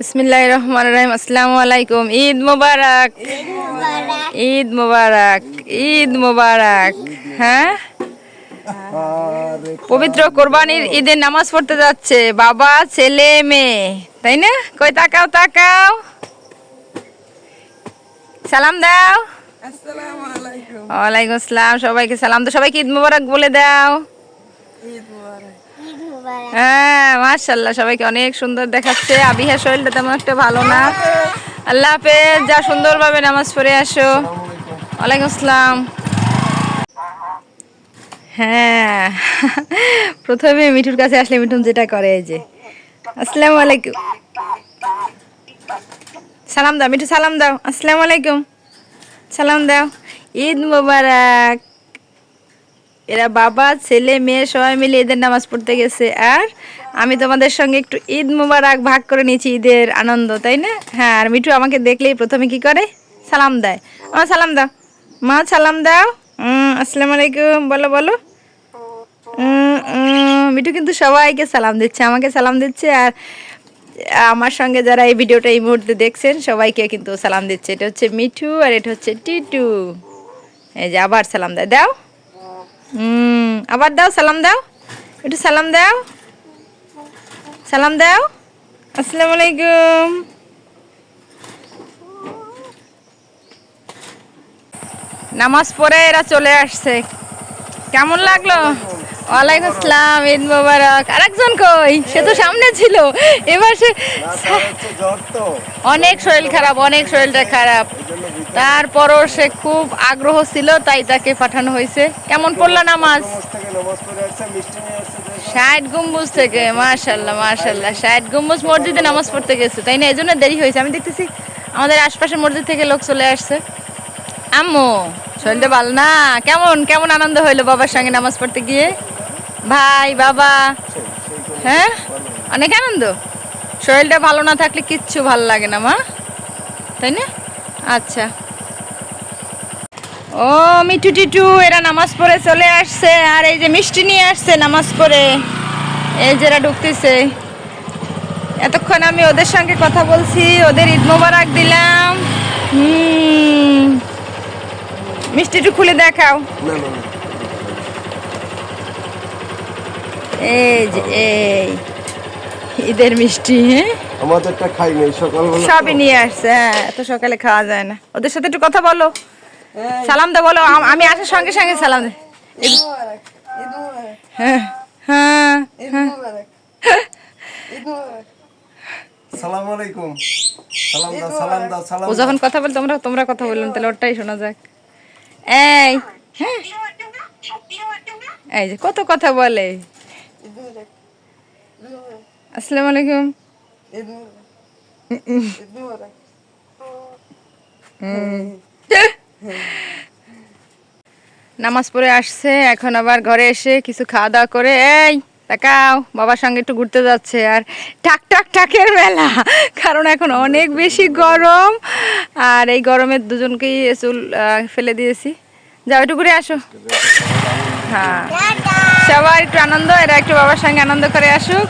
বিসমিল্লাহ রহমান রহিম আসসালামু আলাইকুম ঈদ মোবারক ঈদ মোবারক ঈদ মোবারক হ্যাঁ পবিত্র কোরবানির ঈদের নামাজ পড়তে যাচ্ছে। বাবা ছেলে মেয়ে। তাই না? কই তাকাও তাকাও। সালাম দাও। আসসালামু ওয়ালাইকুম আসসালাম। সবাইকে সালাম তো সবাইকে ঈদ মোবারক বলে দাও। হ্যাঁ মাশাল্লাহ সবাইকে অনেক সুন্দর দেখাচ্ছে। আবিহার শরীরটা তেমন একটা ভালো না। আল্লাহ হাফেজ, যা সুন্দরভাবে নামাজ পড়ে আসো। ওয়ালাইকুম আসসালাম। হ্যাঁ প্রথমে মিঠুর কাছে আসলে মিঠুন যেটা করে যে। আসসালামু আলাইকুম। সালাম দাও, মিঠু, সালাম দাও। আসসালামু আলাইকুম। সালাম দাও। ঈদ মোবারক। এরা বাবা, ছেলে, মেয়ে, সবাই মিলে ঈদের নামাজ পড়তে গেছে। আর আমি তোমাদের সঙ্গে একটু ঈদ মুবারক ভাগ করে নিয়েছি, ঈদের আনন্দ, তাই না? হ্যাঁ আর মিঠু আমাকে দেখলেই প্রথমে কি করে? সালাম দেয়। মা, সালাম দাও। মা, সালাম দাও। আসসালামু আলাইকুম। বলো বলো। মিঠু কিন্তু সবাইকে সালাম দিচ্ছে, আমাকে সালাম দিচ্ছে। আর আমার সঙ্গে যারা এই ভিডিওটা এই মুহূর্তে দেখছেন, সবাইকে কিন্তু সালাম দিচ্ছে। এটা হচ্ছে মিঠু আর এটা হচ্ছে টিটু। এই যে আবার সালাম দেয়। দাও। আবার দাও, সালাম দাও। একটু সালাম দাও। সালাম দাও। আসসালামু আলাইকুম। নামাজ পড়ে এরা চলে আসছে। কেমন লাগল? ওয়ালাইকুম আসসালাম ঈদ মোবারক। আরেকজন কই? সে তো সামনে ছিল। এবার সে অনেক শরীর খারাপ অনেক শরীরটা খারাপ। তারপরও সে খুব আগ্রহ ছিল তাই তাকে পাঠানো হয়েছে। কেমন পড়ল নামাজ? ষাট গম্বুজ থেকে মাশাল্লাহ মাশাল্লাহ ষাট গম্বুজ মসজিদে নামাজ পড়তে গেছে তাই না? এই জন্য দেরি হয়েছে। আমি দেখতেছি আমাদের আশপাশের মসজিদ থেকে লোক চলে আসছে। আম্মু শরীরটা ভালো না? কেমন কেমন আনন্দ হইল বাবার সঙ্গে নামাজ পড়তে গিয়ে? ভাই, বাবা। হ্যাঁ? অনেক আনন্দ? শরীরটা ভালো না থাকলে কিচ্ছু ভালো লাগে না, মা। তাই না? আচ্ছা। ও, মিঠু টিটু, এরা নামাজ পড়ে চলে আসছে। আর এই যে মিষ্টি নিয়ে আসছে নামাজ পড়ে। এই যে এরা ঢুকতেছে। এতক্ষণ আমি ওদের সঙ্গে কথা বলছি। ওদের ঈদ মোবারক দিলাম। হুম। মিষ্টি একটু খুলে দেখাও। না না না এই যে এই। ঈদের মিষ্টি হ্যাঁ? আমাদেরটা খাই নাই সকালবেলা সবই নিয়ে আসছে হ্যাঁ এত সকালে খাওয়া যায় না। ওদের সাথে একটু কথা বলো। সালাম দে বলো আমি আসার সঙ্গে সঙ্গে সালাম দে। হ্যাঁ হ্যাঁ ঈদ মুবারক। ঈদ মুবারক। সালাম আলাইকুম। সালাম দাও সালাম দাও সালাম ও যখন কথা বল তোমরা তোমরা কথা বলুন তাহলে ওটাই শোনা যাক। এই হ্যাঁ। এই যে কত কথা বলে। আলাইকুম। নামাজ পড়ে আসছে, এখন আবার ঘরে এসে কিছু খাওয়া দাওয়া করে, এই, তাকাও, বাবার সঙ্গে একটু ঘুরতে যাচ্ছে, আর টাক টাক টাকের মেলা কারণ এখন অনেক বেশি গরম, আর এই গরমে দুজনকেই চুল ফেলে দিয়েছি। যাও, একটু ঘুরে আসো। হ্যাঁ। সবার একটু আনন্দ এরা একটু বাবার সঙ্গে আনন্দ করে আসুক।